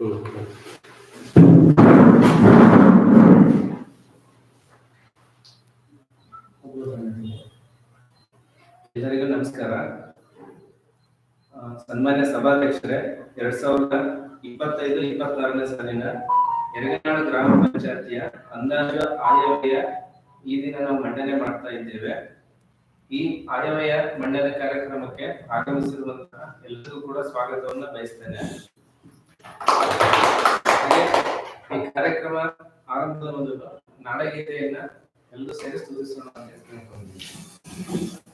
ಎಲ್ಲರಿಗೂ ನಮಸ್ಕಾರ. ಸನ್ಮಾನ್ಯ ಸಭಾಧ್ಯಕ್ಷರೇ, ಎರಡ್ ಸಾವಿರದ ಇಪ್ಪತ್ತೈದು, ಇಪ್ಪತ್ತಾರನೇ ಸಾಲಿನ ಯರಗನಾಡು ಗ್ರಾಮ ಪಂಚಾಯತಿಯ ಅಂದಾಜು ಆಯವ್ಯಯ ಈ ದಿನ ನಾವು ಮಂಡನೆ ಮಾಡ್ತಾ ಇದ್ದೇವೆ. ಈ ಆಯವ್ಯಯ ಮಂಡನೆ ಕಾರ್ಯಕ್ರಮಕ್ಕೆ ಆಗಮಿಸಿರುವಂತಹ ಎಲ್ಲರಿಗೂ ಕೂಡ ಸ್ವಾಗತವನ್ನ ಬಯಸ್ತೇನೆ. ಈ ಕಾರ್ಯಕ್ರಮ ಆರಂಭದ ಮೊದಲು ನಾಡಗೀತೆಯನ್ನ ಎಲ್ಲರೂ ಸೇರಿ ಸ್ತುತಿಸೋಣ ಅಂತ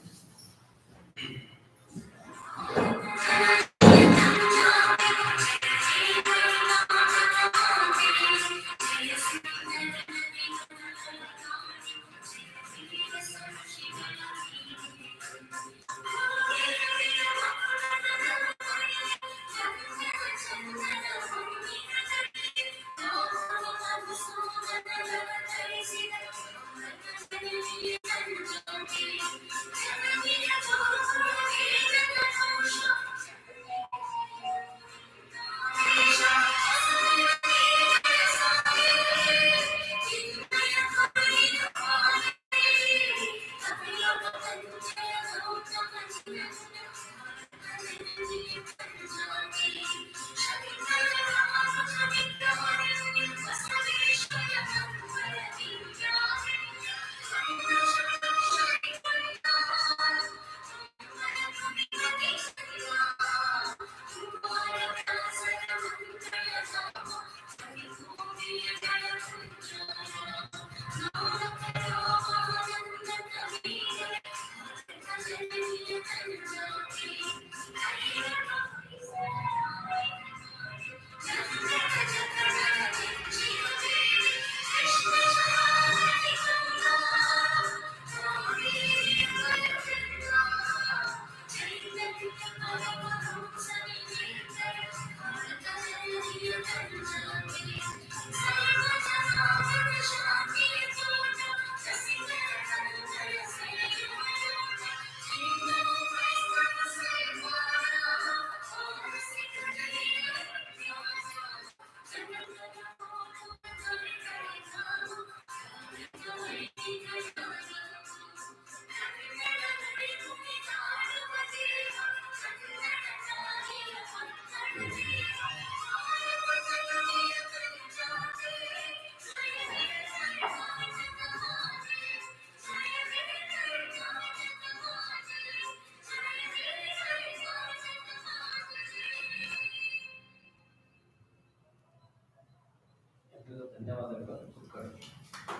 ಈ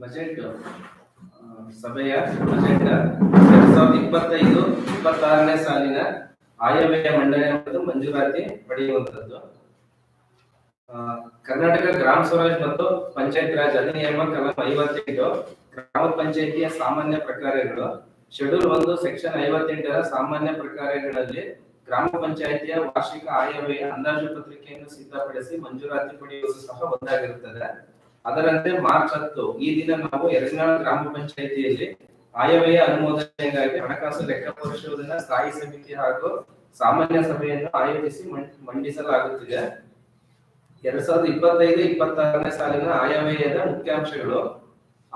ಬಜೆಟ್ ಸಭೆಯ ಬಜೆಟ್ ಎರಡ್ ಸಾವಿರದ ಇಪ್ಪತ್ತೈದು, ಇಪ್ಪತ್ತಾರನೇ ಸಾಲಿನ ಆಯವ್ಯಯ ಮಂಡನೆ ಮತ್ತು ಮಂಜೂರಾತಿ ಪಡೆಯುವಂತದ್ದು ಕರ್ನಾಟಕ ಗ್ರಾಮ ಸ್ವರಾಜ್ ಮತ್ತು ಪಂಚಾಯತ್ ರಾಜ್ ಅಧಿನಿಯಮ ಕಲಂ ಐವತ್ತೆಂಟು, ಗ್ರಾಮ ಪಂಚಾಯತಿಯ ಸಾಮಾನ್ಯ ಪ್ರಕಾರಗಳು ಶೆಡ್ಯೂಲ್ ಒಂದು, ಸೆಕ್ಷನ್ ಐವತ್ತೆಂಟರ ಸಾಮಾನ್ಯ ಪ್ರಕಾರಗಳಲ್ಲಿ ಗ್ರಾಮ ಪಂಚಾಯತಿಯ ವಾರ್ಷಿಕ ಆಯವ್ಯಯ ಅಂದಾಜು ಪತ್ರಿಕೆಯನ್ನು ಸಿದ್ಧಪಡಿಸಿ ಮಂಜೂರಾತಿ ಪಡೆಯುವುದು ಸಹ ಒಂದಾಗಿರುತ್ತದೆ. ಅದರಂತೆ ಮಾರ್ಚ್ ಹತ್ತು, ಈ ದಿನ ನಾವು ಯರಗನಾಳ ಗ್ರಾಮ ಪಂಚಾಯತಿಯಲ್ಲಿ ಆಯವ್ಯಯ ಅನುಮೋದನೆಗಾಗಿ ಹಣಕಾಸು ಲೆಕ್ಕ ಪರಿಶೋಧನಾ ಸ್ಥಾಯಿ ಸಮಿತಿ ಹಾಗೂ ಸಾಮಾನ್ಯ ಸಭೆಯನ್ನು ಆಯೋಜಿಸಿ ಮಂಡಿಸಲಾಗುತ್ತಿದೆ. ಎರಡ್ ಸಾವಿರದ ಇಪ್ಪತ್ತೈದು, ಇಪ್ಪತ್ತಾರನೇ ಸಾಲಿನ ಆಯವ್ಯಯದ ಮುಖ್ಯಾಂಶಗಳು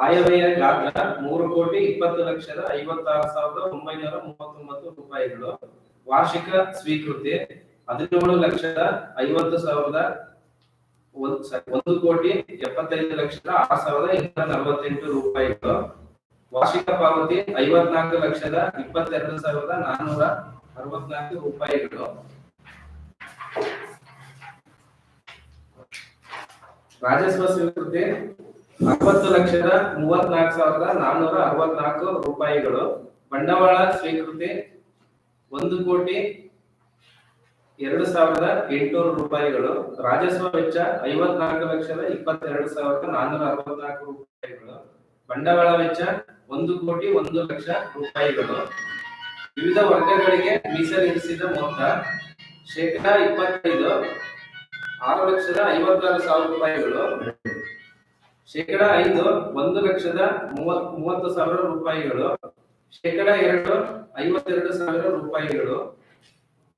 ಆಯವ್ಯಯ ಗಾತ್ರ ಮೂರು ಕೋಟಿ ಇಪ್ಪತ್ತು ಲಕ್ಷದ ಐವತ್ತಾರು ಸಾವಿರದ ಒಂಬೈನೂರ ಮೂವತ್ತೊಂಬತ್ತು ರೂಪಾಯಿಗಳು. ವಾರ್ಷಿಕ ಸ್ವೀಕೃತಿ ಹದಿನೇಳು ಲಕ್ಷದ ಐವತ್ತು ಸಾವಿರದ ಒಂದ್ ಕೋಟಿ ಎಪ್ಪತ್ತೈದು ಲಕ್ಷದ ಆರು ಸಾವಿರದ ಇನ್ನೂರ ನಲವತ್ತೆಂಟು ರೂಪಾಯಿಗಳು. ವಾರ್ಷಿಕ ಪಾವತಿ ಐವತ್ನಾಲ್ಕು ಲಕ್ಷದ ಇಪ್ಪತ್ತೆರಡು ಸಾವಿರದ ನಾನ್ನೂರ ಅರವತ್ನಾಲ್ಕು ರೂಪಾಯಿಗಳು. ರಾಜಸ್ವ ಸ್ವೀಕೃತಿ ಅರವತ್ತು ಲಕ್ಷದ ಮೂವತ್ನಾಲ್ಕು ಸಾವಿರದ ನಾನ್ನೂರ ಅರವತ್ನಾಲ್ಕು ರೂಪಾಯಿಗಳು. ಬಂಡವಾಳ ಸ್ವೀಕೃತಿ ಒಂದು ಕೋಟಿ ಎರಡು ಸಾವಿರದ ಎಂಟುನೂರು ರೂಪಾಯಿಗಳು. ರಾಜಸ್ವ ವೆಚ್ಚ ಐವತ್ನಾಲ್ಕು ಲಕ್ಷದ ಇಪ್ಪತ್ತೆರಡು ಸಾವಿರದ ನಾನ್ನೂರ ಅರವತ್ನಾಲ್ಕು ರೂಪಾಯಿಗಳು. ಬಂಡವಾಳ ವೆಚ್ಚ ಒಂದು ಕೋಟಿ ಒಂದು ಲಕ್ಷ ರೂಪಾಯಿಗಳು. ವಿವಿಧ ವರ್ಗಗಳಿಗೆ ಮೀಸಲಿರಿಸಿದ ಮೊತ್ತ ಶೇಕಡಾ ಇಪ್ಪತ್ತೈದು. ಆರು ಲಕ್ಷದ ಐವತ್ತಾರು ಸಾವಿರ ರೂಪಾಯಿಗಳು. ಶೇಕಡ ಐದು, ಒಂದು ಲಕ್ಷದ ಮೂವತ್, ಮೂವತ್ತು ಸಾವಿರ ರೂಪಾಯಿಗಳು. ಶೇಕಡ ಎರಡು, ಐವತ್ತೆರಡು ಸಾವಿರ ರೂಪಾಯಿಗಳು.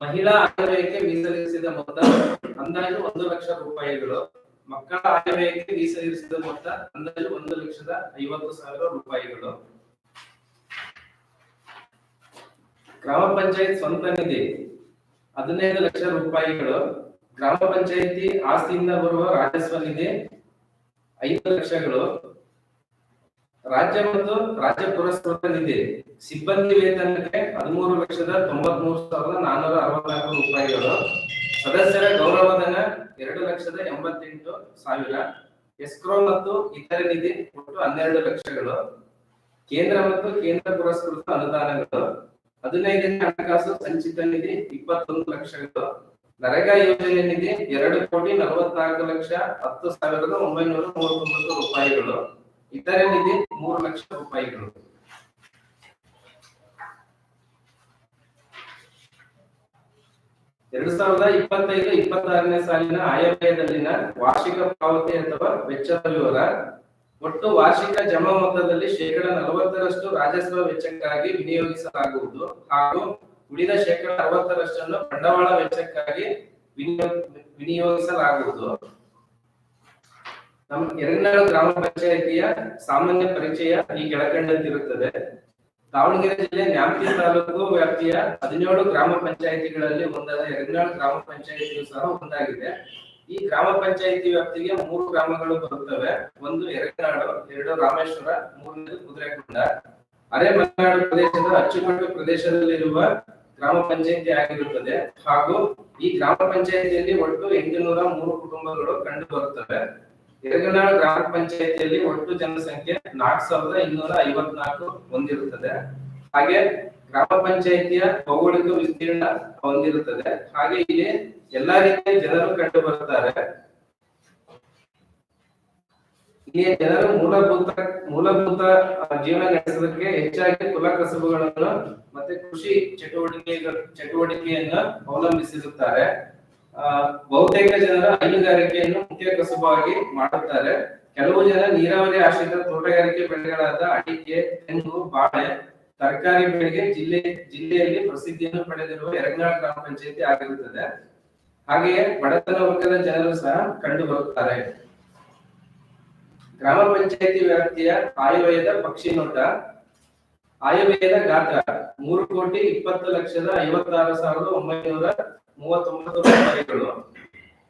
ಮಹಿಳಾ ಆಯವ್ಯಯಕ್ಕೆ ಮೀಸಲಿರಿಸಿದ ಮೊತ್ತ ಅಂದಾಜು ಒಂದು ಲಕ್ಷ ರೂಪಾಯಿಗಳು. ಮಕ್ಕಳ ಆಯವ್ಯಯಕ್ಕೆ ಮೀಸಲಿರಿಸಿದ ಮೊತ್ತ ಅಂದಾಜು ಒಂದು ಲಕ್ಷದ ಐವತ್ತು ಸಾವಿರ ರೂಪಾಯಿಗಳು. ಗ್ರಾಮ ಪಂಚಾಯತ್ ಸ್ವಂತ ನಿಧಿ, ಹದಿನೈದು ಲಕ್ಷ ರೂಪಾಯಿಗಳು. ಗ್ರಾಮ ಪಂಚಾಯತಿ ಆಸ್ತಿಯಿಂದ ಬರುವ ರಾಜಸ್ವ ನಿಧಿ ಐದು ಲಕ್ಷಗಳು. ರಾಜ್ಯ ಮತ್ತು ರಾಜ್ಯ ಪುರಸ್ಕೃತ ನಿಧಿ. ಸಿಬ್ಬಂದಿ ವೇತನಕ್ಕೆ ಹದಿಮೂರು ಲಕ್ಷದ ತೊಂಬತ್ಮೂರು ಸಾವಿರದ ನಾನ್ನೂರ ಅರವತ್ನಾಲ್ಕು ರೂಪಾಯಿಗಳು ಸದಸ್ಯರ ಗೌರವಧನ ಎರಡು ಲಕ್ಷದ ಎಂಬತ್ತೆಂಟು ಸಾವಿರ. ಎಸ್ಕ್ರೋ ಮತ್ತು ಇತರೆ ನಿಧಿ ಒಟ್ಟು ಹನ್ನೆರಡು ಲಕ್ಷಗಳು. ಕೇಂದ್ರ ಮತ್ತು ಕೇಂದ್ರ ಪುರಸ್ಕೃತ ಅನುದಾನಗಳು. ಹದಿನೈದನೇ ಹಣಕಾಸು ಸಂಚಿತ ನಿಧಿ ಇಪ್ಪತ್ತೊಂದು ಲಕ್ಷಗಳು. ನರೇಗಾ ಯೋಜನೆ ನಿಧಿ ಎರಡು ಕೋಟಿ ನಲವತ್ನಾಲ್ಕು ಲಕ್ಷ ಹತ್ತು ಸಾವಿರದ ಒಂಬೈನೂರ ಮೂವತ್ತೊಂಬತ್ತು ರೂಪಾಯಿಗಳು. ಇತರೆ ನಿಧಿ ಮೂರು ಲಕ್ಷ ರೂಪಾಯಿಗಳು. ಎರಡು ಸಾವಿರದ ಇಪ್ಪತ್ತೈದು, ಇಪ್ಪತ್ತಾರನೇ ಸಾಲಿನ ಆಯವ್ಯಯದಲ್ಲಿನ ವಾರ್ಷಿಕ ಪಾವತಿ ಅಥವಾ ವೆಚ್ಚದ ವಿವರ ಒಟ್ಟು ವಾರ್ಷಿಕ ಜಮಾ ಮೊತ್ತದಲ್ಲಿ ಶೇಕಡ ನಲವತ್ತರಷ್ಟು ರಾಜಸ್ವ ವೆಚ್ಚಕ್ಕಾಗಿ ವಿನಿಯೋಗಿಸಲಾಗುವುದು. ಹಾಗೂ ಉಳಿದ ಶೇಕಡ ಅರವತ್ತರಷ್ಟನ್ನು ಬಂಡವಾಳ ವೆಚ್ಚಕ್ಕಾಗಿ ವಿನಿಯೋಗ ವಿನಿಯೋಗಿಸಲಾಗುವುದು. ನಮ್ಮ ಎರಡನೇ ಗ್ರಾಮ ಪಂಚಾಯತಿಯ ಸಾಮಾನ್ಯ ಪರಿಚಯ ಈ ಕೆಳಕಂಡಂತಿರುತ್ತದೆ. ದಾವಣಗೆರೆ ಜಿಲ್ಲೆ ನ್ಯಾಮತಿ ತಾಲೂಕು ವ್ಯಾಪ್ತಿಯ ಹದಿನೇಳು ಗ್ರಾಮ ಪಂಚಾಯಿತಿಗಳಲ್ಲಿ ಒಂದಾದ ಎರಡನೇಳು ಗ್ರಾಮ ಪಂಚಾಯತಿಯು ಸಹ ಒಂದಾಗಿದೆ. ಈ ಗ್ರಾಮ ಪಂಚಾಯತಿ ವ್ಯಾಪ್ತಿಗೆ ಮೂರು ಗ್ರಾಮಗಳು ಬರುತ್ತವೆ. ಒಂದು ಎರಡನಾಡು, ಎರಡು ರಾಮೇಶ್ವರ, ಮೂರನೇದು ಕುದುರೆಕೊಂಡ. ಅರೆ ಮಲೆನಾಡು ಪ್ರದೇಶದ ಅಚ್ಚುಕಟ್ಟು ಪ್ರದೇಶದಲ್ಲಿರುವ ಗ್ರಾಮ ಪಂಚಾಯತಿ ಆಗಿರುತ್ತದೆ. ಹಾಗೂ ಈ ಗ್ರಾಮ ಪಂಚಾಯತಿಯಲ್ಲಿ ಒಟ್ಟು ಎಂಟುನೂರ ಮೂರು ಕುಟುಂಬಗಳು ಕಂಡು ಬರುತ್ತವೆ. ಗ್ರಾಮ ಪಂಚಾಯತಿಯಲ್ಲಿ ಒಟ್ಟು ಜನಸಂಖ್ಯೆ ನಾಲ್ಕು ಸಾವಿರದ ಇನ್ನೂರ ಐವತ್ನಾಲ್ಕು ಹೊಂದಿರುತ್ತದೆ. ಹಾಗೆ ಗ್ರಾಮ ಪಂಚಾಯತಿಯ ಭೌಗೋಳಿಕ ವಿಸ್ತೀರ್ಣ ಹೊಂದಿರುತ್ತದೆ. ಹಾಗೆ ಇಲ್ಲಿ ಎಲ್ಲಾ ರೀತಿಯ ಜನರು ಕಂಡು ಬರುತ್ತಾರೆ. ಇಲ್ಲಿಯ ಜನರು ಮೂಲಭೂತ ಮೂಲಭೂತ ಜೀವನ ನಡೆಸೋದಕ್ಕೆ ಹೆಚ್ಚಾಗಿ ಕುಲ ಕಸಬುಗಳನ್ನು ಮತ್ತೆ ಕೃಷಿ ಚಟುವಟಿಕೆ ಚಟುವಟಿಕೆಯನ್ನ ಅವಲಂಬಿಸಿರುತ್ತಾರೆ. ಬಹುತೇಕ ಜನರ ಹೈನುಗಾರಿಕೆಯನ್ನು ಮುಖ್ಯ ಕಸುಬಾಗಿ ಮಾಡುತ್ತಾರೆ. ಕೆಲವು ಜನ ನೀರಾವರಿ ಆಶ್ರಿತ ತೋಟಗಾರಿಕೆ ಬೆಳೆಗಳಾದ ಅಡಿಕೆ, ತೆಂಗು, ಬಾಳೆ, ತರಕಾರಿ ಬೆಳೆಗೆ ಜಿಲ್ಲೆ, ಜಿಲ್ಲೆಯಲ್ಲಿ ಪ್ರಸಿದ್ಧಿಯನ್ನು ಪಡೆದಿರುವ ಎರಂಗಾಳ ಗ್ರಾಮ ಪಂಚಾಯತಿ ಆಗಿರುತ್ತದೆ. ಹಾಗೆಯೇ ಬಡತನ ವರ್ಗದ ಜನರು ಸಹ ಕಂಡು ಬರುತ್ತಾರೆ. ಗ್ರಾಮ ಪಂಚಾಯತಿ ವ್ಯಾಪ್ತಿಯ ಆಯವ್ಯಯದ ಪಕ್ಷಿ ನೋಟ ಆಯವ್ಯಯದ ಗಾತ್ರ. ಮೂರು ಕೋಟಿ ಇಪ್ಪತ್ತು ಲಕ್ಷದ ಐವತ್ತಾರು ಸಾವಿರದ ಒಂಬೈನೂರ ಮೂವತ್ತೊಂಬತ್ತು ರೂಪಾಯಿಗಳು.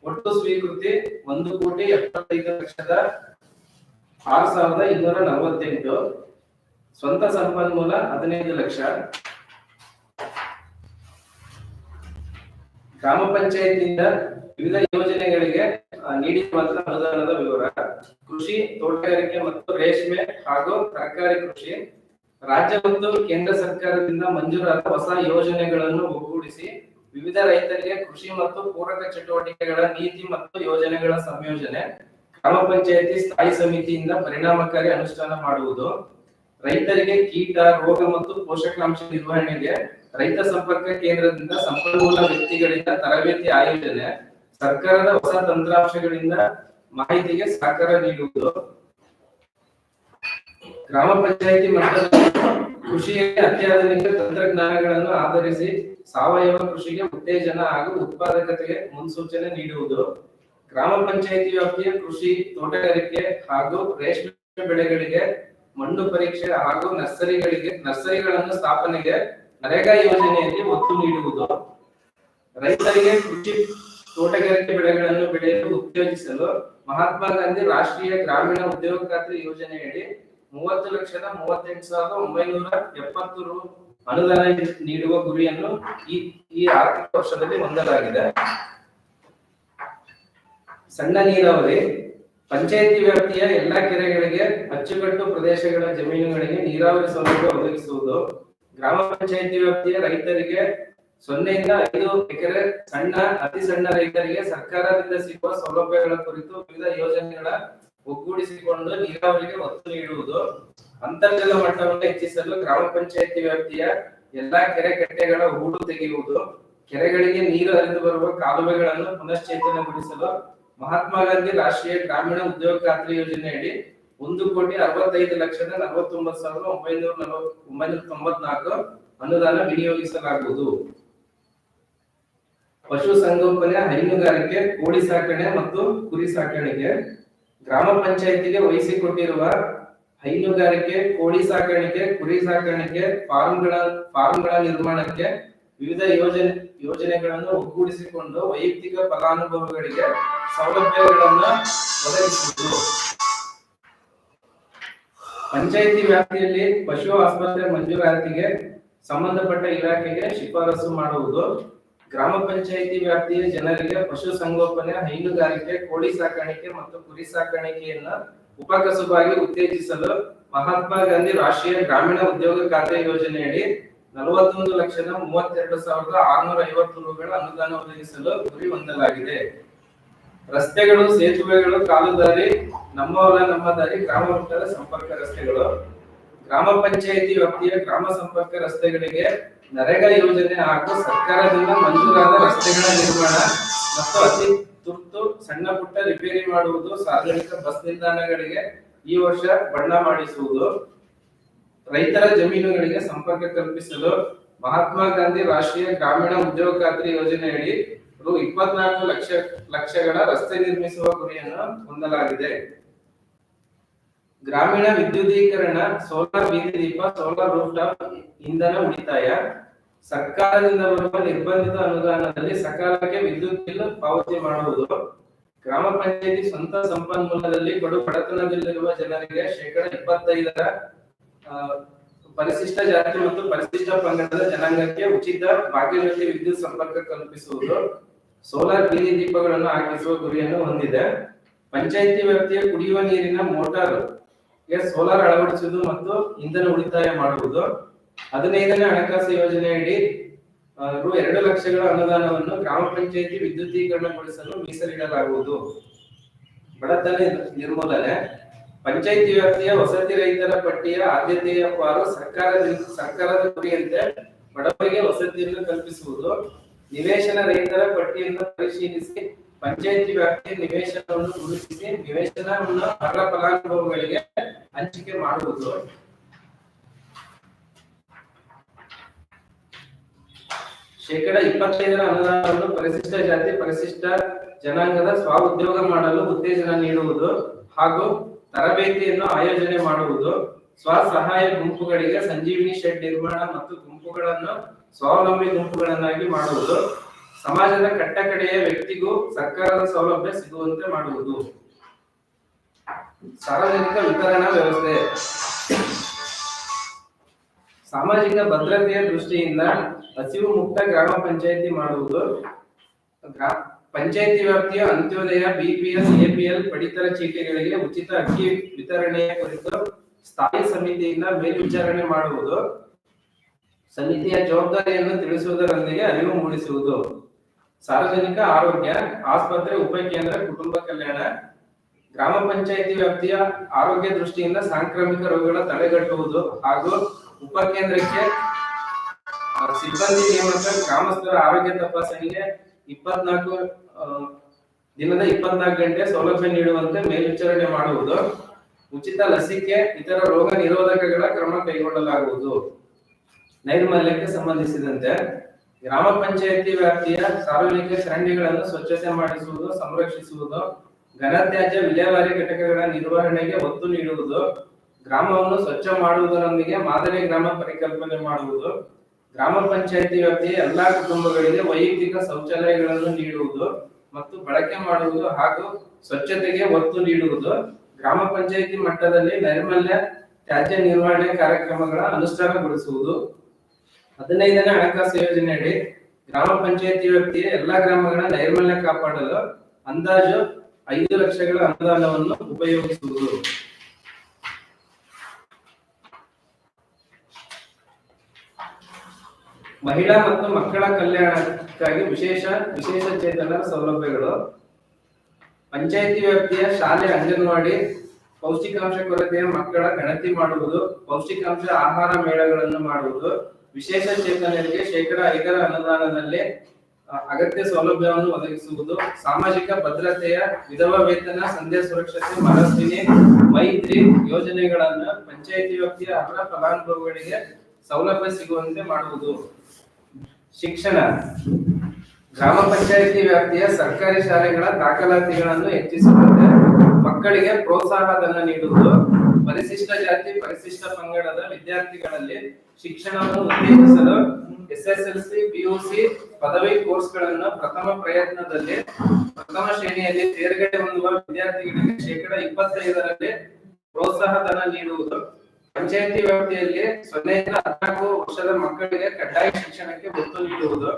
ಒಟ್ಟು ಸ್ವೀಕೃತಿ ಒಂದು ಕೋಟಿ ಎಪ್ಪತ್ತೈದು ಲಕ್ಷದ ಆರು ಸಾವಿರದ ಇನ್ನೂರ ನಲವತ್ತೆಂಟು. ಸ್ವಂತ ಸಂಪನ್ಮೂಲ ಹದಿನೈದು ಲಕ್ಷ. ಗ್ರಾಮ ಪಂಚಾಯತಿಯಿಂದ ವಿವಿಧ ಯೋಜನೆಗಳಿಗೆ ನೀಡಿರುವಂತಹ ಅನುದಾನದ ವಿವರ. ಕೃಷಿ, ತೋಟಗಾರಿಕೆ ಮತ್ತು ರೇಷ್ಮೆ ಹಾಗೂ ತರಕಾರಿ ಕೃಷಿ. ರಾಜ್ಯ ಮತ್ತು ಕೇಂದ್ರ ಸರ್ಕಾರದಿಂದ ಮಂಜೂರಾದ ಹೊಸ ಯೋಜನೆಗಳನ್ನು ಒಗ್ಗೂಡಿಸಿ ವಿವಿಧ ರೈತರಿಗೆ ಕೃಷಿ ಮತ್ತು ಪೂರಕ ಚಟುವಟಿಕೆಗಳ ನೀತಿ ಮತ್ತು ಯೋಜನೆಗಳ ಸಂಯೋಜನೆ, ಗ್ರಾಮ ಪಂಚಾಯತಿ ಸ್ಥಾಯಿ ಸಮಿತಿಯಿಂದ ಪರಿಣಾಮಕಾರಿ ಅನುಷ್ಠಾನ ಮಾಡುವುದು, ರೈತರಿಗೆ ಕೀಟ, ರೋಗ ಮತ್ತು ಪೋಷಕಾಂಶ ನಿರ್ವಹಣೆಗೆ ರೈತ ಸಂಪರ್ಕ ಕೇಂದ್ರದಿಂದ ಸಂಪನ್ಮೂಲ ವ್ಯಕ್ತಿಗಳಿಂದ ತರಬೇತಿ ಆಯೋಜನೆ, ಸರ್ಕಾರದ ಹೊಸ ತಂತ್ರಾಂಶಗಳಿಂದ ಮಾಹಿತಿಗೆ ಸಹಕಾರ ನೀಡುವುದು. ಗ್ರಾಮ ಪಂಚಾಯಿತಿ ಮಟ್ಟದ ಕೃಷಿಯಲ್ಲಿ ಅತ್ಯಾಧುನಿಕ ತಂತ್ರಜ್ಞಾನಗಳನ್ನು ಆಧರಿಸಿ ಸಾವಯವ ಕೃಷಿಗೆ ಉತ್ತೇಜನ ಹಾಗೂ ಉತ್ಪಾದಕತೆಗೆ ಮುನ್ಸೂಚನೆ ನೀಡುವುದು. ಗ್ರಾಮ ಪಂಚಾಯಿತಿ ವ್ಯಾಪ್ತಿಯ ಕೃಷಿ ತೋಟಗಾರಿಕೆ ಹಾಗೂ ರೇಷ್ಮೆ ಬೆಳೆಗಳಿಗೆ ಮಣ್ಣು ಪರೀಕ್ಷೆ ಹಾಗೂ ನರ್ಸರಿಗಳಿಗೆ ನರ್ಸರಿಗಳನ್ನು ಸ್ಥಾಪನೆಗೆ ನರೇಗಾ ಯೋಜನೆಯಲ್ಲಿ ಒತ್ತು ನೀಡುವುದು. ರೈತರಿಗೆ ಕೃಷಿ ತೋಟಗಾರಿಕೆ ಬೆಳೆಗಳನ್ನು ಬೆಳೆಯಲು ಉತ್ತೇಜಿಸಲು ಮಹಾತ್ಮ ಗಾಂಧಿ ರಾಷ್ಟ್ರೀಯ ಗ್ರಾಮೀಣ ಉದ್ಯೋಗ ಖಾತ್ರಿ ಯೋಜನೆಯಡಿ ಮೂವತ್ತು ಲಕ್ಷದ ಮೂವತ್ತೆಂಟು ಸಾವಿರದ ಒಂಬೈನೂರ ಎಪ್ಪತ್ತು ರು ಅನುದಾನ ನೀಡುವ ಗುರಿಯನ್ನು ಈ ಈ ಆರ್ಥಿಕ ವರ್ಷದಲ್ಲಿ ಹೊಂದಲಾಗಿದೆ. ಸಣ್ಣ ನೀರಾವರಿ, ಪಂಚಾಯತಿ ವ್ಯಾಪ್ತಿಯ ಎಲ್ಲಾ ಕೆರೆಗಳಿಗೆ, ಅಚ್ಚುಕಟ್ಟು ಪ್ರದೇಶಗಳ ಜಮೀನುಗಳಿಗೆ ನೀರಾವರಿ ಸೌಲಭ್ಯ ಒದಗಿಸುವುದು, ಗ್ರಾಮ ಪಂಚಾಯತಿ ವ್ಯಾಪ್ತಿಯ ರೈತರಿಗೆ ಸೊನ್ನೆಯಿಂದ ಐದು ಎಕರೆ ಸಣ್ಣ, ಅತಿ ಸಣ್ಣ ರೈತರಿಗೆ ಸರ್ಕಾರದಿಂದ ಸಿಗುವ ಸೌಲಭ್ಯಗಳ ಕುರಿತು ವಿವಿಧ ಯೋಜನೆಗಳ ಒಗ್ಗೂಡಿಸಿಕೊಂಡು ನೀರಾವರಿಗೆ ಒತ್ತು ನೀಡುವುದು. ಅಂತರ್ಜಲ ಮಟ್ಟವನ್ನು ಹೆಚ್ಚಿಸಲು ಗ್ರಾಮ ಪಂಚಾಯತಿ ವ್ಯಾಪ್ತಿಯ ಎಲ್ಲಾ ಕೆರೆ ಕಟ್ಟೆಗಳ ಹೂಳು ತೆಗೆಯುವುದು. ಕೆರೆಗಳಿಗೆ ನೀರು ಹರಿದು ಬರುವ ಕಾಲುವೆಗಳನ್ನು ಪುನಶ್ಚೇತನಗೊಳಿಸಲು ಮಹಾತ್ಮ ಗಾಂಧಿ ರಾಷ್ಟ್ರೀಯ ಗ್ರಾಮೀಣ ಉದ್ಯೋಗ ಖಾತ್ರಿ ಯೋಜನೆಯಡಿ ಒಂದು ಕೋಟಿ ಅರವತ್ತೈದು ಲಕ್ಷದ ನಲವತ್ತೊಂಬತ್ತು ಸಾವಿರದ ಒಂಬೈನೂರ ಒಂಬೈನೂರ ತೊಂಬತ್ನಾಲ್ಕು ಅನುದಾನ ವಿನಿಯೋಗಿಸಲಾಗುವುದು. ಪಶು ಸಂಗೋಪನೆ, ಹೈನುಗಾರಿಕೆ, ಕೋಳಿ ಸಾಕಣೆ ಮತ್ತು ಕುರಿ ಸಾಕಾಣಿಕೆ ಗ್ರಾಮ ಪಂಚಾಯಿತಿಗೆ ವಹಿಸಿಕೊಟ್ಟಿರುವ ಹೈನುಗಾರಿಕೆ, ಕೋಳಿ ಸಾಕಾಣಿಕೆ, ಕುರಿ ಸಾಕಾಣಿಕೆ, ಫಾರ್ಮ್ಗಳ ಫಾರ್ಮ್ಗಳ ನಿರ್ಮಾಣಕ್ಕೆ ವಿವಿಧ ಯೋಜನೆ, ಯೋಜನೆಗಳನ್ನು ಒಗ್ಗೂಡಿಸಿಕೊಂಡು ವೈಯಕ್ತಿಕ ಫಲಾನುಭವಿಗಳಿಗೆ ಸೌಲಭ್ಯಗಳನ್ನು ಒದಗಿಸುವುದು ಪಂಚಾಯಿತಿ ವ್ಯಾಪ್ತಿಯಲ್ಲಿ ಪಶು ಆಸ್ಪತ್ರೆ ಮಂಜೂರಾತಿಗೆ ಸಂಬಂಧಪಟ್ಟ ಇಲಾಖೆಗೆ ಶಿಫಾರಸು ಮಾಡುವುದು ಗ್ರಾಮ ಪಂಚಾಯಿತಿ ವ್ಯಾಪ್ತಿಯ ಜನರಿಗೆ ಪಶು ಸಂಗೋಪನೆ, ಹೈನುಗಾರಿಕೆ, ಕೋಳಿ ಸಾಕಾಣಿಕೆ ಮತ್ತು ಕುರಿ ಸಾಕಾಣಿಕೆಯನ್ನ ಉಪಕಸುಬಾಗಿ ಉತ್ತೇಜಿಸಲು ಮಹಾತ್ಮ ಗಾಂಧಿ ರಾಷ್ಟ್ರೀಯ ಗ್ರಾಮೀಣ ಉದ್ಯೋಗ ಖಾತೆ ಯೋಜನೆಯಡಿ ನಲವತ್ತೊಂದು ಲಕ್ಷದ ಮೂವತ್ತೆರಡು ಸಾವಿರದ ಆರುನೂರ ಐವತ್ತು ರೂಗಳ ಅನುದಾನ ಒದಗಿಸಲು ಗುರಿ ಹೊಂದಲಾಗಿದೆ. ರಸ್ತೆಗಳು, ಸೇತುವೆಗಳು, ಕಾಲುದಾರಿ ನಮ್ಮವರ ನಮ್ಮ ದಾರಿ, ಗ್ರಾಮ ಮಟ್ಟದ ಸಂಪರ್ಕ ರಸ್ತೆಗಳು. ಗ್ರಾಮ ಪಂಚಾಯಿತಿ ವ್ಯಾಪ್ತಿಯ ಗ್ರಾಮ ಸಂಪರ್ಕ ರಸ್ತೆಗಳಿಗೆ ನರೇಗಾ ಯೋಜನೆ ಹಾಗೂ ಸರ್ಕಾರದಿಂದ ಮಂಜೂರಾದ ರಸ್ತೆಗಳ ನಿರ್ಮಾಣ ಮತ್ತು ಅತಿ ತುರ್ತು ಸಣ್ಣ ಪುಟ್ಟ ರಿಪೇರಿ ಮಾಡುವುದು ಸಾರ್ವಜನಿಕ ಬಸ್ ನಿಲ್ದಾಣಗಳಿಗೆ ಈ ವರ್ಷ ಬಣ್ಣ ಮಾಡಿಸುವುದು. ರೈತರ ಜಮೀನುಗಳಿಗೆ ಸಂಪರ್ಕ ಕಲ್ಪಿಸಲು ಮಹಾತ್ಮ ಗಾಂಧಿ ರಾಷ್ಟ್ರೀಯ ಗ್ರಾಮೀಣ ಉದ್ಯೋಗ ಖಾತ್ರಿ ಯೋಜನೆಯಡಿ ರು ಇಪ್ಪತ್ನಾಲ್ಕು ಲಕ್ಷ ಲಕ್ಷಗಳ ರಸ್ತೆ ನಿರ್ಮಿಸುವ ಗುರಿಯನ್ನು ಹೊಂದಲಾಗಿದೆ. ಗ್ರಾಮೀಣ ವಿದ್ಯುದೀಕರಣ, ಸೋಲಾರ್ ಬೀದಿ ದೀಪ, ಸೋಲಾರ್ ರೂಫ್ಟಾಪ್ ಇಂಧನ ಉಳಿತಾಯ ಸರ್ಕಾರದಿಂದ ಬರುವ ನಿರ್ಬಂಧಿತ ಅನುದಾನದಲ್ಲಿ ಸಕಾಲಕ್ಕೆ ವಿದ್ಯುತ್ ಬಿಲ್ ಪಾವತಿ ಮಾಡುವುದು. ಗ್ರಾಮ ಪಂಚಾಯತಿ ಸ್ವಂತ ಸಂಪನ್ಮೂಲದಲ್ಲಿ ಕಡು ಬಡತನದಲ್ಲಿರುವ ಜನರಿಗೆ ಶೇಕಡ ಇಪ್ಪತ್ತೈದರ ಪರಿಶಿಷ್ಟ ಜಾತಿ ಮತ್ತು ಪರಿಶಿಷ್ಟ ಪಂಗಡದ ಜನಾಂಗಕ್ಕೆ ಉಚಿತ ಬಾಗಿಲಲ್ಲಿ ವಿದ್ಯುತ್ ಸಂಪರ್ಕ ಕಲ್ಪಿಸುವುದು. ಸೋಲಾರ್ ಬೀದಿ ದೀಪಗಳನ್ನು ಹಾಕಿಸುವ ಗುರಿಯನ್ನು ಹೊಂದಿದೆ. ಪಂಚಾಯಿತಿ ವ್ಯಾಪ್ತಿಯ ಕುಡಿಯುವ ನೀರಿನ ಮೋಟಾರ್ ಸೋಲಾರ್ ಅಳವಡಿಸುವುದು ಮತ್ತು ಇಂಧನ ಉಳಿತಾಯ ಮಾಡುವುದು. ಹದಿನೈದನೇ ಹಣಕಾಸು ಯೋಜನೆಯಡಿ ರು ಎರಡು ಲಕ್ಷಗಳ ಅನುದಾನವನ್ನು ಗ್ರಾಮ ಪಂಚಾಯಿತಿ ವಿದ್ಯುದೀಕರಣಗೊಳಿಸಲು ಮೀಸಲಿಡಲಾಗುವುದು. ಬಡತನ ನಿರ್ಮೂಲನೆ, ಪಂಚಾಯತಿ ವ್ಯಾಪ್ತಿಯ ವಸತಿ ರಹಿತರ ಪಟ್ಟಿಯ ಆದ್ಯತೆಯ ಪಾಲು ಸರ್ಕಾರದಿಂದ ಸರ್ಕಾರದ ಗುರಿಯಂತೆ ಬಡವರಿಗೆ ವಸತಿಯನ್ನು ಕಲ್ಪಿಸುವುದು. ನಿವೇಶನ ರಹಿತರ ಪಟ್ಟಿಯನ್ನು ಪರಿಶೀಲಿಸಿ, ಪಂಚಾಯತಿ ವ್ಯಾಪ್ತಿಯ ನಿವೇಶನವನ್ನು ಗುರುತಿಸಿ, ನಿವೇಶನವನ್ನು ಅರ್ಹ ಫಲಾನುಭವಿಗಳಿಗೆ ಹಂಚಿಕೆ ಮಾಡುವುದು. ಶೇಕಡ ಇಪ್ಪತ್ತೈದರ ಅನುದಾನವನ್ನು ಪರಿಶಿಷ್ಟ ಜಾತಿ, ಪರಿಶಿಷ್ಟ ಜನಾಂಗದ ಸ್ವ ಉದ್ಯೋಗ ಮಾಡಲು ಉತ್ತೇಜನ ನೀಡುವುದು ಹಾಗೂ ತರಬೇತಿಯನ್ನು ಆಯೋಜನೆ ಮಾಡುವುದು. ಸ್ವಸಹಾಯ ಗುಂಪುಗಳಿಗೆ ಸಂಜೀವಿನಿ ಶೆಡ್ ನಿರ್ಮಾಣ ಮತ್ತು ಗುಂಪುಗಳನ್ನು ಸ್ವಾವಲಂಬಿ ಗುಂಪುಗಳನ್ನಾಗಿ ಮಾಡುವುದು. ಸಮಾಜದ ಕಟ್ಟಕಡೆಯ ವ್ಯಕ್ತಿಗೂ ಸರ್ಕಾರದ ಸೌಲಭ್ಯ ಸಿಗುವಂತೆ ಮಾಡುವುದು. ಸಾರ್ವಜನಿಕ ವಿತರಣಾ ವ್ಯವಸ್ಥೆ. ಸಾಮಾಜಿಕ ಭದ್ರತೆಯ ದೃಷ್ಟಿಯಿಂದ ಹಸಿವು ಮುಕ್ತ ಗ್ರಾಮ ಪಂಚಾಯಿತಿ ಮಾಡುವುದು. ಪಂಚಾಯಿತಿ ವ್ಯಾಪ್ತಿಯ ಅಂತ್ಯೋದಯ, ಬಿಪಿಎಲ್, ಎಪಿಎಲ್ ಪಡಿತರ ಚೀಟಿಗಳಿಗೆ ಉಚಿತ ಅಕ್ಕಿ ವಿತರಣೆಯ ಕುರಿತು ಸ್ಥಾಯಿ ಸಮಿತಿಯಿಂದ ಮೇಲ್ವಿಚಾರಣೆ ಮಾಡುವುದು. ಸಮಿತಿಯ ಜವಾಬ್ದಾರಿಯನ್ನು ತಿಳಿಸುವುದರೊಂದಿಗೆ ಅರಿವು ಮೂಡಿಸುವುದು. ಸಾರ್ವಜನಿಕ ಆರೋಗ್ಯ, ಆಸ್ಪತ್ರೆ ಉಪಕೇಂದ್ರ ಕುಟುಂಬ ಕಲ್ಯಾಣ, ಗ್ರಾಮ ಪಂಚಾಯಿತಿ ವ್ಯಾಪ್ತಿಯ ಆರೋಗ್ಯ ದೃಷ್ಟಿಯಿಂದ ಸಾಂಕ್ರಾಮಿಕ ರೋಗಗಳ ತಡೆಗಟ್ಟುವುದು ಹಾಗೂ ಉಪಕೇಂದ್ರಕ್ಕೆ ಸಿಬ್ಬಂದಿ ಗ್ರಾಮಸ್ಥರ ಆರೋಗ್ಯ ತಪಾಸಣೆಗೆ ಇಪ್ಪತ್ನಾಲ್ಕು ದಿನದ ಇಪ್ಪತ್ನಾಲ್ಕು ಗಂಟೆ ಸೌಲಭ್ಯ ನೀಡುವಂತೆ ಮೇಲ್ವಿಚಾರಣೆ ಮಾಡುವುದು. ಉಚಿತ ಲಸಿಕೆ, ಇತರ ರೋಗ ನಿರೋಧಕಗಳ ಕ್ರಮ ಕೈಗೊಳ್ಳಲಾಗುವುದು. ನೈರ್ಮಲ್ಯಕ್ಕೆ ಸಂಬಂಧಿಸಿದಂತೆ ಗ್ರಾಮ ಪಂಚಾಯತಿ ವ್ಯಾಪ್ತಿಯ ಸಾರ್ವಜನಿಕ ಚರಂಡಿಗಳನ್ನು ಸ್ವಚ್ಛತೆ ಮಾಡಿಸುವುದು, ಸಂರಕ್ಷಿಸುವುದು, ಘನತ್ಯಾಜ್ಯ ವಿಲೇವಾರಿ ಘಟಕಗಳ ನಿರ್ವಹಣೆಗೆ ಒತ್ತು ನೀಡುವುದು, ಗ್ರಾಮವನ್ನು ಸ್ವಚ್ಛ ಮಾಡುವುದರೊಂದಿಗೆ ಮಾದರಿ ಗ್ರಾಮ ಪರಿಕಲ್ಪನೆ ಮಾಡುವುದು. ಗ್ರಾಮ ಪಂಚಾಯತಿ ವ್ಯಾಪ್ತಿಯ ಎಲ್ಲಾ ಕುಟುಂಬಗಳಿಗೆ ವೈಯಕ್ತಿಕ ಶೌಚಾಲಯಗಳನ್ನು ನೀಡುವುದು ಮತ್ತು ಬಳಕೆ ಮಾಡುವುದು ಹಾಗೂ ಸ್ವಚ್ಛತೆಗೆ ಒತ್ತು ನೀಡುವುದು. ಗ್ರಾಮ ಪಂಚಾಯತಿ ಮಟ್ಟದಲ್ಲಿ ನೈರ್ಮಲ್ಯ ತ್ಯಾಜ್ಯ ನಿರ್ವಹಣೆ ಕಾರ್ಯಕ್ರಮಗಳ ಅನುಷ್ಠಾನಗೊಳಿಸುವುದು. ಹದಿನೈದನೇ ಹಣಕಾಸು ಯೋಜನೆಯಡಿ ಗ್ರಾಮ ಪಂಚಾಯತಿ ವ್ಯಾಪ್ತಿಯ ಎಲ್ಲಾ ಗ್ರಾಮಗಳ ನೈರ್ಮಲ್ಯ ಕಾಪಾಡಲು ಅಂದಾಜು ಐದು ಲಕ್ಷಗಳ ಅನುದಾನವನ್ನು ಉಪಯೋಗಿಸುವುದು. ಮಹಿಳಾ ಮತ್ತು ಮಕ್ಕಳ ಕಲ್ಯಾಣಕ್ಕಾಗಿ ವಿಶೇಷ ವಿಶೇಷ ಚೇತನರ ಸೌಲಭ್ಯಗಳು. ಪಂಚಾಯಿತಿ ವ್ಯಾಪ್ತಿಯ ಶಾಲೆ, ಅಂಗನವಾಡಿ, ಪೌಷ್ಟಿಕಾಂಶ ಕೊರತೆಯ ಮಕ್ಕಳ ಗಣತಿ ಮಾಡುವುದು, ಪೌಷ್ಟಿಕಾಂಶ ಆಹಾರ ಮೇಳಗಳನ್ನು ಮಾಡುವುದು, ವಿಶೇಷ ಚೇತನರಿಗೆ ಶೇಕಡ ಐದರ ಅನುದಾನದಲ್ಲಿ ಅಗತ್ಯ ಸೌಲಭ್ಯವನ್ನು ಒದಗಿಸುವುದು, ಸಾಮಾಜಿಕ ಭದ್ರತೆಯ, ವಿಧವಾ ವೇತನ, ಸಂಧ್ಯಾ ಸುರಕ್ಷತೆ ಮನಸ್ವಿನಿ ಮೈತ್ರಿ ಯೋಜನೆಗಳನ್ನು ಪಂಚಾಯಿತಿ ವ್ಯಾಪ್ತಿಯ ಅರ್ಹ ಫಲಾನುಭವಿಗಳಿಗೆ ಸೌಲಭ್ಯ ಸಿಗುವಂತೆ ಮಾಡುವುದು. ಶಿಕ್ಷಣ. ಗ್ರಾಮ ಪಂಚಾಯಿತಿ ವ್ಯಾಪ್ತಿಯ ಸರ್ಕಾರಿ ಶಾಲೆಗಳ ದಾಖಲಾತಿಗಳನ್ನು ಹೆಚ್ಚಿಸುತ್ತದೆ. ಮಕ್ಕಳಿಗೆ ಪ್ರೋತ್ಸಾಹಧನ ನೀಡುವುದು. ಪರಿಶಿಷ್ಟ ಜಾತಿ, ಪರಿಶಿಷ್ಟ ಪಂಗಡದ ವಿದ್ಯಾರ್ಥಿಗಳಲ್ಲಿ ಶಿಕ್ಷಣವನ್ನು ಉತ್ತೇಜಿಸಲು ಎಸ್ಎಸ್ಎಲ್ಸಿ ಪಿಯುಸಿ ಪದವಿ ಕೋರ್ಸ್ಗಳನ್ನು ಪ್ರಥಮ ಪ್ರಯತ್ನದಲ್ಲಿ ಪ್ರಥಮ ಶ್ರೇಣಿಯಲ್ಲಿ ತೇರ್ಗಡೆ ಹೊಂದುವ ವಿದ್ಯಾರ್ಥಿಗಳಿಗೆ ಶೇಕಡ ಇಪ್ಪತ್ತೈದರಲ್ಲಿ ಪ್ರೋತ್ಸಾಹಧನ ನೀಡುವುದು. ಪಂಚಾಯಿತಿ ವ್ಯಾಪ್ತಿಯಲ್ಲಿ ಸೊನ್ನೆಯಿಂದ ಹದಿನಾಲ್ಕು ವರ್ಷದ ಮಕ್ಕಳಿಗೆ ಕಡ್ಡಾಯ ಶಿಕ್ಷಣಕ್ಕೆ ಒತ್ತು ನೀಡುವುದು.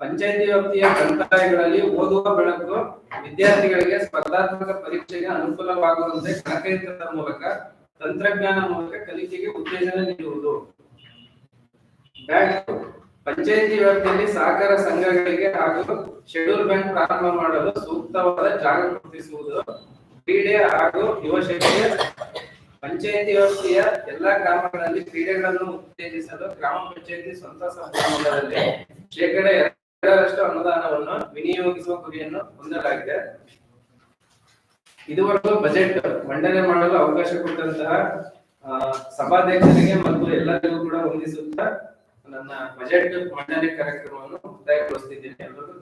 ಪಂಚಾಯತಿ ವ್ಯಾಪ್ತಿಯ ಗ್ರಂಥಾಲಯಗಳಲ್ಲಿ ಓದುವ ಬೆಳಕು ವಿದ್ಯಾರ್ಥಿಗಳಿಗೆ ಸ್ಪರ್ಧಾತ್ಮಕ ಪರೀಕ್ಷೆಗೆ ಅನುಕೂಲವಾಗುವಂತೆ ಗಣಕಯಂತ್ರದ ಮೂಲಕ, ತಂತ್ರಜ್ಞಾನ ಮೂಲಕ ಕಲಿಕೆಗೆ ಉತ್ತೇಜನ ನೀಡುವುದು. ಬ್ಯಾಂಕ್, ಪಂಚಾಯತಿ ವ್ಯಾಪ್ತಿಯಲ್ಲಿ ಸಹಕಾರ ಸಂಘಗಳಿಗೆ ಹಾಗೂ ಶೆಡ್ಯೂಲ್ ಬ್ಯಾಂಕ್ ಪ್ರಾರಂಭ ಮಾಡಲು ಸೂಕ್ತವಾದ ಜಾಗ ಗುರುತಿಸುವುದು. ಕ್ರೀಡೆ ಹಾಗೂ ಯುವಶಕ್ತಿ ಪಂಚಾಯಿತಿ ವ್ಯವಸ್ಥೆಯ ಎಲ್ಲಾ ಗ್ರಾಮಗಳಲ್ಲಿ ಕ್ರೀಡೆಗಳನ್ನು ಉತ್ತೇಜಿಸಲು ಗ್ರಾಮ ಪಂಚಾಯತಿ ಸ್ವಂತ ಸಂಪನ್ಮೂಲದಲ್ಲಿ ಶೇಕಡ ಎರಡರಷ್ಟು ಅನುದಾನವನ್ನು ವಿನಿಯೋಗಿಸುವ ಗುರಿಯನ್ನು ಹೊಂದಲಾಗಿದೆ. ಇದುವರೆಗೂ ಬಜೆಟ್ ಮಂಡನೆ ಮಾಡಲು ಅವಕಾಶ ಕೊಟ್ಟಂತಹ ಸಭಾಧ್ಯಕ್ಷರಿಗೆ ಮತ್ತು ಎಲ್ಲರಿಗೂ ಕೂಡ ವಂದಿಸುತ್ತಾ ನನ್ನ ಬಜೆಟ್ ಮಂಡನೆ ಕಾರ್ಯಕ್ರಮವನ್ನು ಮುಕ್ತಾಯಗೊಳಿಸುತ್ತಿದ್ದೇನೆ ಧನ್ಯವಾದ